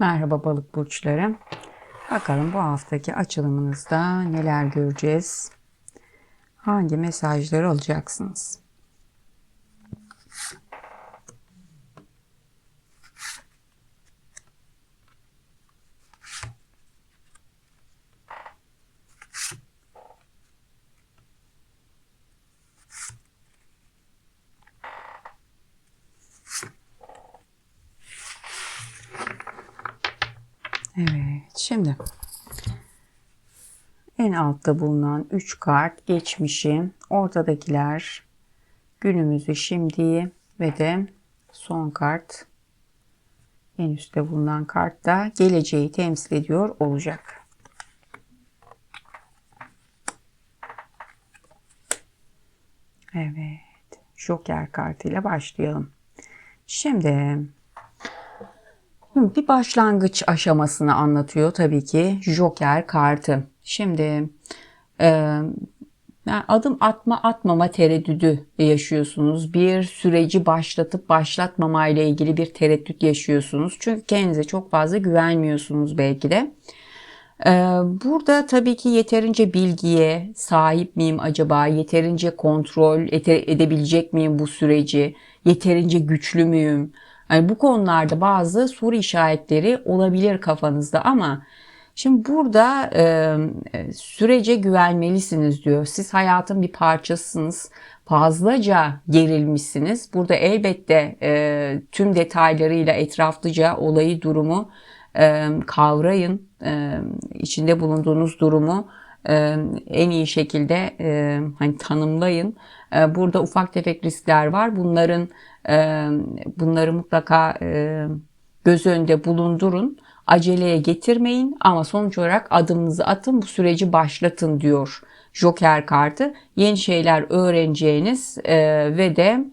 Merhaba balık burçları. Bakalım bu haftaki açılımınızda neler göreceğiz? Hangi mesajları alacaksınız? Evet, şimdi en altta bulunan 3 kart geçmişi, ortadakiler günümüzü, şimdiyi ve de son kart en üstte bulunan kart da geleceği temsil ediyor olacak. Evet, Joker kartıyla başlayalım. Şimdi bir başlangıç aşamasını anlatıyor tabii ki Joker kartı. Şimdi e, yani adım atma atmama tereddüdü yaşıyorsunuz. Bir süreci başlatıp başlatmama ile ilgili bir tereddüt yaşıyorsunuz. Çünkü kendinize çok fazla güvenmiyorsunuz belki de. Ee, burada tabii ki yeterince bilgiye sahip miyim acaba? Yeterince kontrol edebilecek miyim bu süreci? Yeterince güçlü müyüm? Yani bu konularda bazı soru işaretleri olabilir kafanızda ama şimdi burada e, sürece güvenmelisiniz diyor. Siz hayatın bir parçasısınız. Fazlaca gerilmişsiniz. Burada elbette e, tüm detaylarıyla etraflıca olayı durumu e, kavrayın. E, içinde bulunduğunuz durumu e, en iyi şekilde e, hani tanımlayın. E, burada ufak tefek riskler var. Bunların e, bunları mutlaka e, göz önünde bulundurun. Aceleye getirmeyin ama sonuç olarak adımınızı atın bu süreci başlatın diyor Joker kartı. Yeni şeyler öğreneceğiniz e, ve de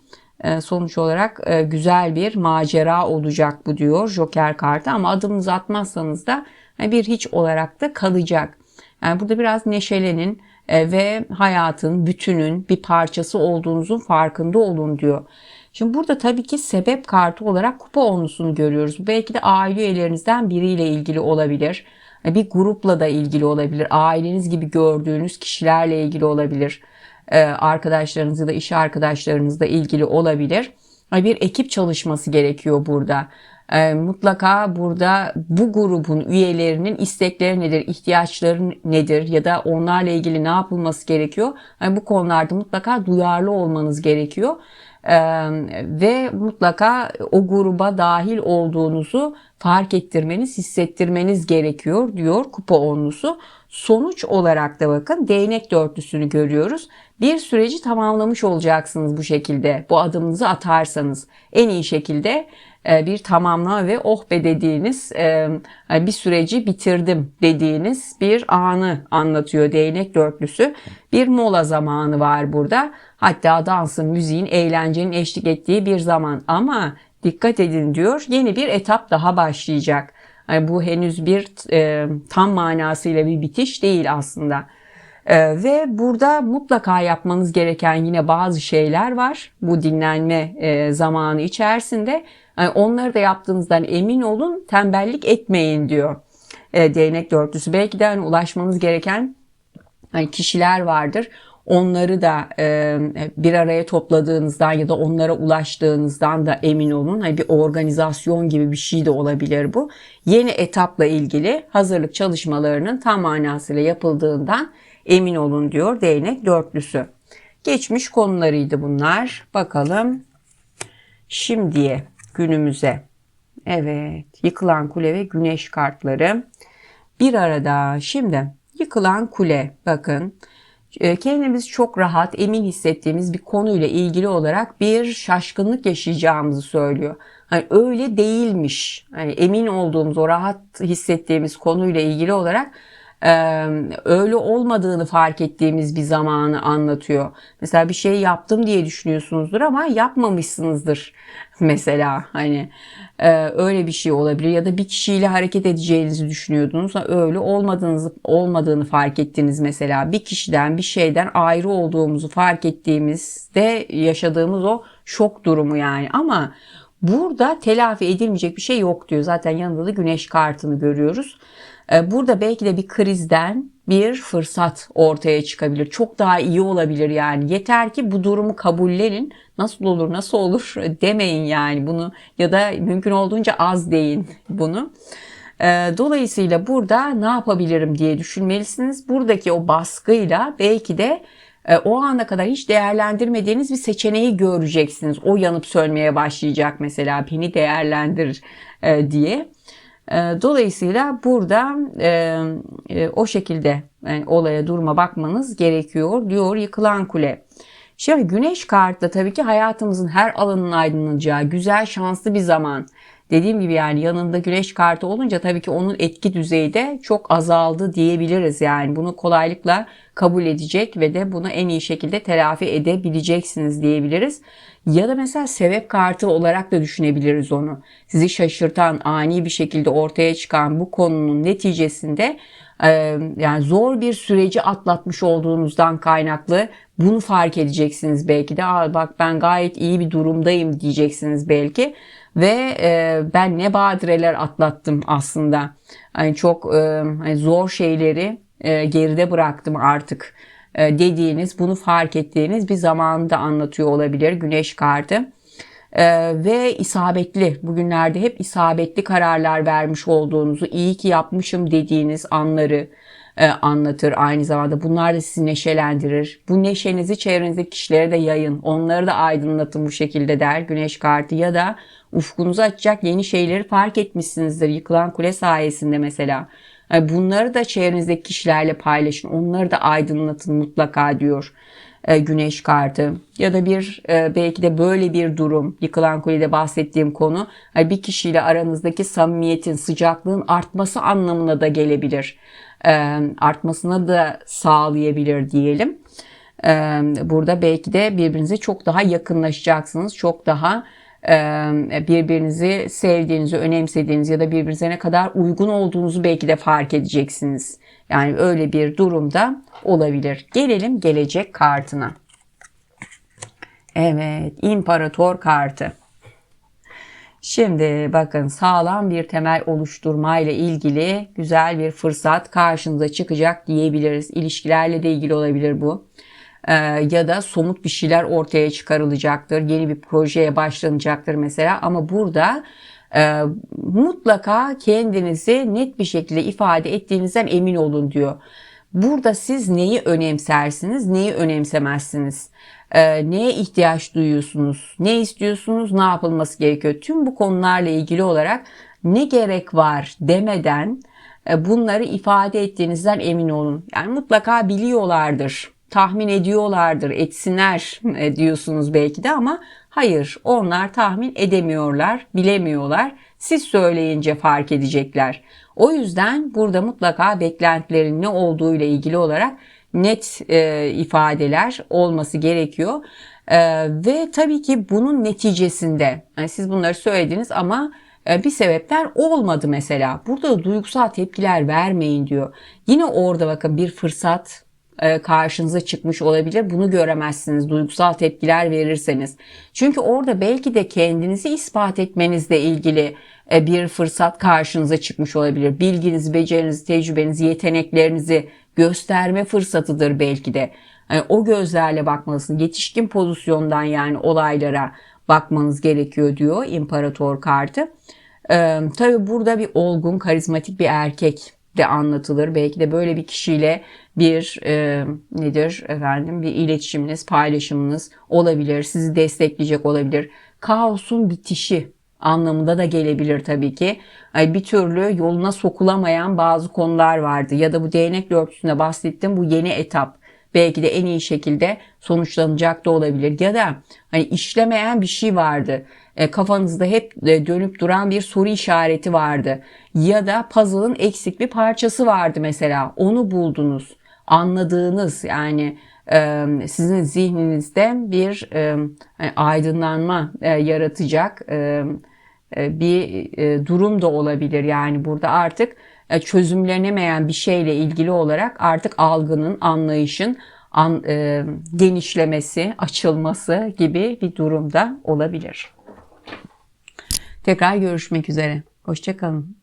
e, sonuç olarak e, güzel bir macera olacak bu diyor Joker kartı ama adımınızı atmazsanız da bir hiç olarak da kalacak. Yani burada biraz neşelenin e, ve hayatın, bütünün bir parçası olduğunuzun farkında olun diyor. Şimdi burada tabii ki sebep kartı olarak kupa onlusunu görüyoruz. Belki de aile üyelerinizden biriyle ilgili olabilir. E, bir grupla da ilgili olabilir. Aileniz gibi gördüğünüz kişilerle ilgili olabilir. E, arkadaşlarınız ya da iş arkadaşlarınızla ilgili olabilir. Bir ekip çalışması gerekiyor burada. E, mutlaka burada bu grubun üyelerinin istekleri nedir, ihtiyaçları nedir ya da onlarla ilgili ne yapılması gerekiyor? Yani bu konularda mutlaka duyarlı olmanız gerekiyor. Ee, ve mutlaka o gruba dahil olduğunuzu fark ettirmeniz, hissettirmeniz gerekiyor diyor kupa onlusu. Sonuç olarak da bakın değnek dörtlüsünü görüyoruz. Bir süreci tamamlamış olacaksınız bu şekilde. Bu adımınızı atarsanız en iyi şekilde e, bir tamamlama ve oh be dediğiniz e, bir süreci bitirdim dediğiniz bir anı anlatıyor değnek dörtlüsü. Bir mola zamanı var burada. Hatta dansın, müziğin, eğlencenin eşlik ettiği bir zaman ama dikkat edin diyor yeni bir etap daha başlayacak. Yani bu henüz bir e, tam manasıyla bir bitiş değil aslında. E, ve burada mutlaka yapmanız gereken yine bazı şeyler var bu dinlenme e, zamanı içerisinde. Yani onları da yaptığınızdan emin olun tembellik etmeyin diyor e, değnek dörtlüsü. Belki de hani ulaşmanız gereken hani kişiler vardır onları da e, bir araya topladığınızdan ya da onlara ulaştığınızdan da emin olun. Hani bir organizasyon gibi bir şey de olabilir bu. Yeni etapla ilgili hazırlık çalışmalarının tam manasıyla yapıldığından emin olun diyor değnek dörtlüsü. Geçmiş konularıydı bunlar. Bakalım şimdiye günümüze. Evet yıkılan kule ve güneş kartları bir arada. Şimdi yıkılan kule bakın kendimizi çok rahat, emin hissettiğimiz bir konuyla ilgili olarak bir şaşkınlık yaşayacağımızı söylüyor. Hani öyle değilmiş. Hani emin olduğumuz, o rahat hissettiğimiz konuyla ilgili olarak öyle olmadığını fark ettiğimiz bir zamanı anlatıyor. Mesela bir şey yaptım diye düşünüyorsunuzdur ama yapmamışsınızdır mesela hani öyle bir şey olabilir ya da bir kişiyle hareket edeceğinizi düşünüyordunuz. Öyle olmadığınızı olmadığını fark ettiniz mesela. Bir kişiden bir şeyden ayrı olduğumuzu fark ettiğimizde yaşadığımız o şok durumu yani. Ama Burada telafi edilmeyecek bir şey yok diyor. Zaten yanında da güneş kartını görüyoruz. E, burada belki de bir krizden bir fırsat ortaya çıkabilir. Çok daha iyi olabilir yani. Yeter ki bu durumu kabullenin. Nasıl olur, nasıl olur demeyin yani bunu ya da mümkün olduğunca az deyin bunu. E, dolayısıyla burada ne yapabilirim diye düşünmelisiniz. Buradaki o baskıyla belki de o ana kadar hiç değerlendirmediğiniz bir seçeneği göreceksiniz. O yanıp sönmeye başlayacak mesela beni değerlendir e, diye. E, dolayısıyla burada o şekilde olaya duruma bakmanız gerekiyor diyor yıkılan kule. Şimdi güneş kartı tabii ki hayatımızın her alanının aydınlanacağı güzel şanslı bir zaman. Dediğim gibi yani yanında güneş kartı olunca tabii ki onun etki düzeyi de çok azaldı diyebiliriz. Yani bunu kolaylıkla kabul edecek ve de bunu en iyi şekilde telafi edebileceksiniz diyebiliriz. Ya da mesela sebep kartı olarak da düşünebiliriz onu. Sizi şaşırtan, ani bir şekilde ortaya çıkan bu konunun neticesinde yani zor bir süreci atlatmış olduğunuzdan kaynaklı bunu fark edeceksiniz belki de. Aa, bak ben gayet iyi bir durumdayım diyeceksiniz belki ve e, ben ne badireler atlattım aslında. Hani çok e, hani zor şeyleri e, geride bıraktım artık e, dediğiniz, bunu fark ettiğiniz bir zamanı anlatıyor olabilir güneş kartı. Ee, ve isabetli bugünlerde hep isabetli kararlar vermiş olduğunuzu iyi ki yapmışım dediğiniz anları e, anlatır aynı zamanda. Bunlar da sizi neşelendirir. Bu neşenizi çevrenizdeki kişilere de yayın onları da aydınlatın bu şekilde der güneş kartı ya da ufkunuzu açacak yeni şeyleri fark etmişsinizdir yıkılan kule sayesinde mesela bunları da çevrenizdeki kişilerle paylaşın. Onları da aydınlatın mutlaka diyor e, güneş kartı. Ya da bir e, belki de böyle bir durum yıkılan kulede bahsettiğim konu bir kişiyle aranızdaki samimiyetin sıcaklığın artması anlamına da gelebilir. E, artmasına da sağlayabilir diyelim. Burada belki de birbirinize çok daha yakınlaşacaksınız çok daha birbirinizi sevdiğinizi, önemsediğinizi ya da birbirinize ne kadar uygun olduğunuzu belki de fark edeceksiniz. Yani öyle bir durumda olabilir. Gelelim gelecek kartına. Evet, imparator kartı. Şimdi bakın sağlam bir temel oluşturmayla ilgili güzel bir fırsat karşınıza çıkacak diyebiliriz. İlişkilerle de ilgili olabilir bu. Ee, ya da somut bir şeyler ortaya çıkarılacaktır. Yeni bir projeye başlanacaktır mesela ama burada e, mutlaka kendinizi net bir şekilde ifade ettiğinizden emin olun diyor. Burada siz neyi önemsersiniz, neyi önemsemezsiniz? Ee, neye ihtiyaç duyuyorsunuz? Ne istiyorsunuz? Ne yapılması gerekiyor? Tüm bu konularla ilgili olarak ne gerek var demeden e, bunları ifade ettiğinizden emin olun. Yani mutlaka biliyorlardır tahmin ediyorlardır, etsinler e, diyorsunuz belki de ama hayır onlar tahmin edemiyorlar, bilemiyorlar. Siz söyleyince fark edecekler. O yüzden burada mutlaka beklentilerin ne olduğu ile ilgili olarak net e, ifadeler olması gerekiyor. E, ve tabii ki bunun neticesinde yani siz bunları söylediniz ama e, bir sebepler olmadı mesela. Burada da duygusal tepkiler vermeyin diyor. Yine orada bakın bir fırsat karşınıza çıkmış olabilir. Bunu göremezsiniz duygusal tepkiler verirseniz. Çünkü orada belki de kendinizi ispat etmenizle ilgili e, bir fırsat karşınıza çıkmış olabilir. Bilginizi, becerinizi, tecrübenizi, yeteneklerinizi gösterme fırsatıdır belki de. Yani o gözlerle bakmalısınız. Yetişkin pozisyondan yani olaylara bakmanız gerekiyor diyor imparator kartı. Ee, tabii burada bir olgun, karizmatik bir erkek de anlatılır. Belki de böyle bir kişiyle bir e, nedir efendim bir iletişiminiz, paylaşımınız olabilir. Sizi destekleyecek olabilir. Kaosun bitişi anlamında da gelebilir tabii ki. Bir türlü yoluna sokulamayan bazı konular vardı ya da bu değnek örtüsünde bahsettim bu yeni etap belki de en iyi şekilde sonuçlanacak da olabilir ya da hani işlemeyen bir şey vardı. E, kafanızda hep e, dönüp duran bir soru işareti vardı ya da puzzle'ın eksik bir parçası vardı mesela onu buldunuz anladığınız yani e, sizin zihninizde bir e, hani aydınlanma e, yaratacak e, e, bir e, durum da olabilir. Yani burada artık çözümlenemeyen bir şeyle ilgili olarak artık algının, anlayışın an, e, genişlemesi, açılması gibi bir durumda olabilir. Tekrar görüşmek üzere. Hoşçakalın.